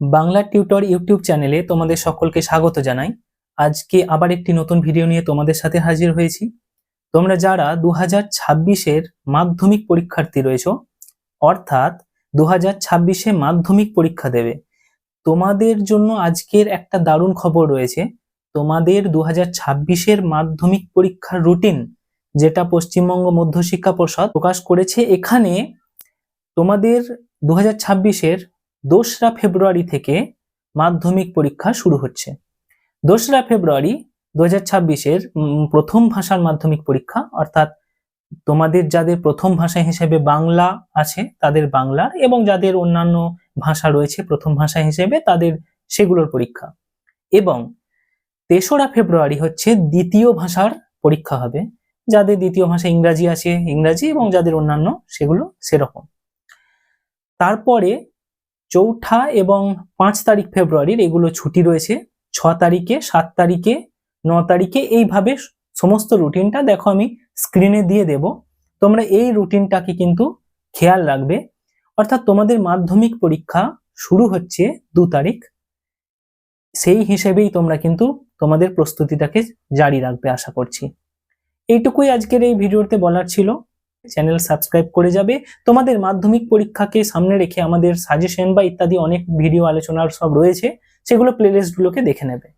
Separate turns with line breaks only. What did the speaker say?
Bangla tutor YouTube চ্যানেলে তোমাদের সকলকে স্বাগত জানাই। আজকে আবার একটি নতুন ভিডিও নিয়ে তোমাদের সাথে হাজির হয়েছি। তোমরা যারা দু হাজার ছাব্বিশের মাধ্যমিক পরীক্ষার্থী রয়েছো, অর্থাৎ দু হাজার ছাব্বিশে মাধ্যমিক পরীক্ষা দেবে, তোমাদের জন্য আজকের একটা দারুণ খবর রয়েছে। তোমাদের দু হাজার ছাব্বিশের মাধ্যমিক পরীক্ষার রুটিন, যেটা পশ্চিমবঙ্গ মধ্যশিক্ষা পর্ষদ প্রকাশ করেছে, এখানে তোমাদের দু হাজার ছাব্বিশের দোসরা ফেব্রুয়ারি থেকে মাধ্যমিক পরীক্ষা শুরু হচ্ছে। দোসরা ফেব্রুয়ারি দু হাজার প্রথম ভাষার মাধ্যমিক পরীক্ষা, অর্থাৎ তোমাদের যাদের প্রথম ভাষা হিসেবে বাংলা আছে, তাদের বাংলা এবং যাদের অন্যান্য ভাষা রয়েছে প্রথম ভাষা হিসেবে, তাদের সেগুলোর পরীক্ষা। এবং তেসরা ফেব্রুয়ারি হচ্ছে দ্বিতীয় ভাষার পরীক্ষা হবে। যাদের দ্বিতীয় ভাষা ইংরাজি আছে, ইংরাজি এবং যাদের অন্যান্য, সেগুলো সেরকম। তারপরে চৌঠা এবং পাঁচ তারিখ ফেব্রুয়ারির এগুলো ছুটি রয়েছে। ছ তারিখে, সাত তারিখে, ন তারিখে এইভাবে সমস্ত রুটিনটা দেখো আমি স্ক্রিনে দিয়ে দেব। তোমরা এই রুটিনটাকে কিন্তু খেয়াল রাখবে। অর্থাৎ তোমাদের মাধ্যমিক পরীক্ষা শুরু হচ্ছে দু তারিখ। সেই হিসেবেই তোমরা কিন্তু তোমাদের প্রস্তুতিটাকে জারি রাখবে আশা করছি। এইটুকুই আজকের এই ভিডিওতে বলার ছিল। চ্যানেল সাবস্ক্রাইব করে যাবে। তোমাদের মাধ্যমিক পরীক্ষাকে সামনে রেখে আমাদের সাজেশন বা ইত্যাদি অনেক ভিডিও আলোচনার সব রয়েছে, সেগুলো প্লেলিস্টগুলোকে দেখে নেবে।